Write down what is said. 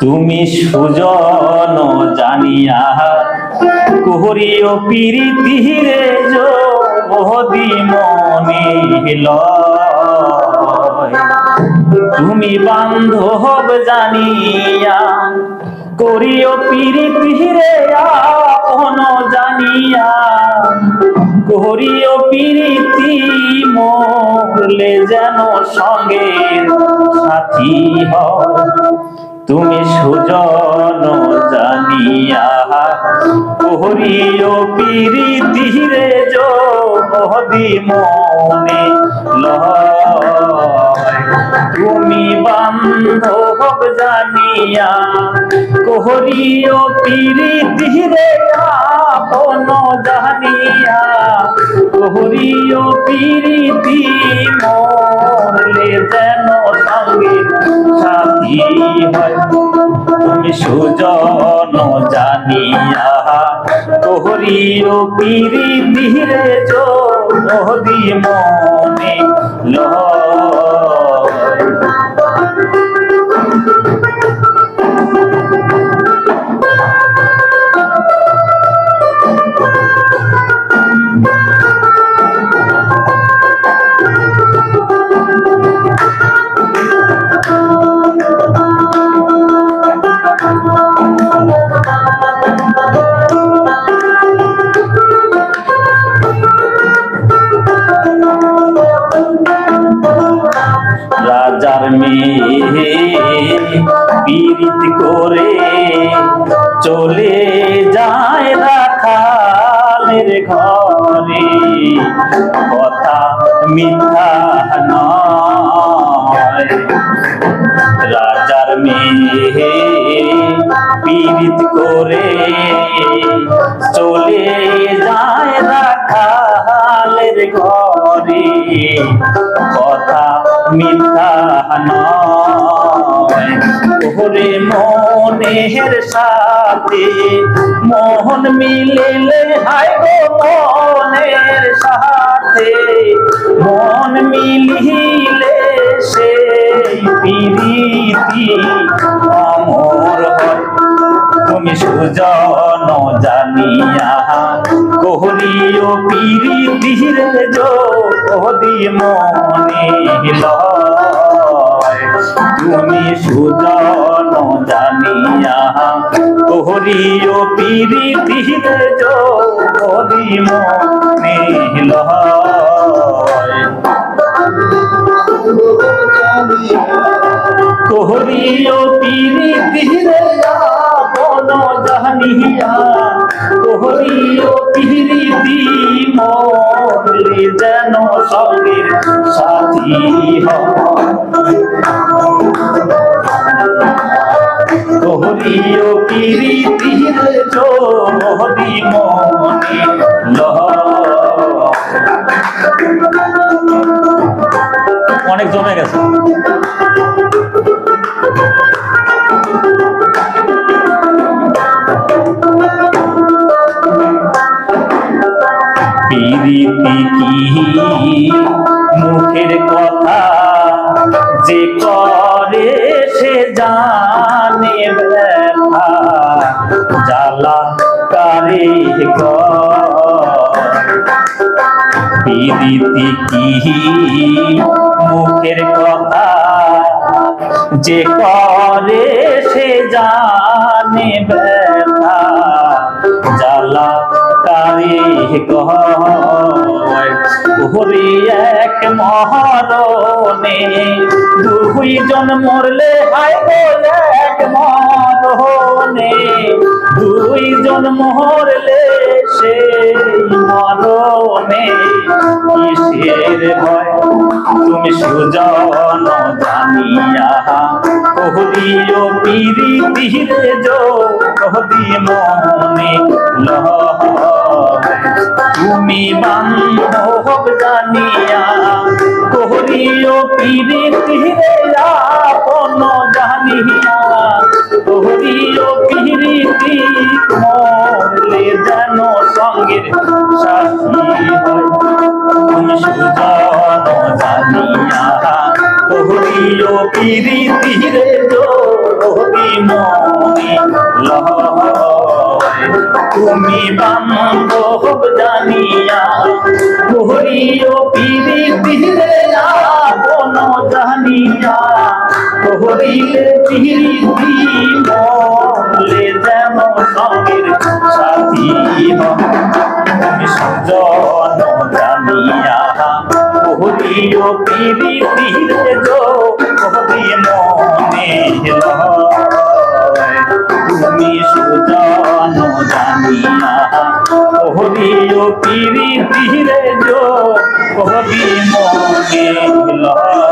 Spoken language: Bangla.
তুমি সুজন জানিয়া কোহরিও পিরিতি রে মনে লয় তুমি বান্ধব জানিয়া করিও পিরিতি রে আপন জানিয়া করিও পিরিতি মরলে যেন সঙ্গে সাথী হয় তুমি সুজন জানিয়া করিও পিরিতি রে যোদি মনে তুমি বান্ধব জানিয়া কোহরিও পিরিতি রে আপন জানিয়া কোহরিও পিরিতি মরলে যেন সঙ্গে সাথী হয় তুমি সুজন জানিয়া কোহরিও পিরিতি রে যদি মনে লয় পীড়িত করে চলে যায় রাখালের ঘরে। কথা মিথ্যা নয়। রাজার মেয়ে পীড়িত করে চলে যায় রাখালের ঘরে কথা মিথ্যা নয়। ওরে মনের সাথে মোহন মিলিলে হাই গো মনের সাথে। মন মিলিলে সেই প্রীতি অমর হয়। তুমি সুজন জানিয়া কোহরিও পিরিতি রে যদি মনে তুমি সুজন জানিয়া কোহরিও পিরিতি রে যদি মনে কোহরিও পিরিতি রে আপন জানিয়া কোহরিও পিরিতি মরলে যেন সঙ্গের সাথী কোহরিও পিরিতি যদি মনে অনেক জমে গেছে। পিরিতি কি মুখের কথা যে করে সে জানে ব্যথা। জ্বালা কারে পিরিতি কি মুখের কথা যে করে সে জানে কয় ওরে এক মহরণে দুই জন মরলে হায় গো এক মরণে দুই জন মরলে সেই মরণে কিসের ভয়? তুমি সুজন জানিয়া কহলিও পিরিতি রে যো কহদি মনে লয় তুমি বান্ধব জানিয়া কহলিও পিরিতি রে আপন জানিয়া কহলিও পিরিতি মরলে যেন সঙ্গের সাথী হয়। তুমি সুজন জানিয়া হইল পিরিতিরে তুমি বান্ধব জানিয়া হইল পিরিতিরে কোন জানিয়া হইলে পিরিতি বলে যেন সঙ্গের সাথী হন সজন কোহরিও পিরি পিরে যো কোহরি মনে তুমি সুজন জানিয়া কোহরিও পিরি পিরে যো কোহরি মনে লয়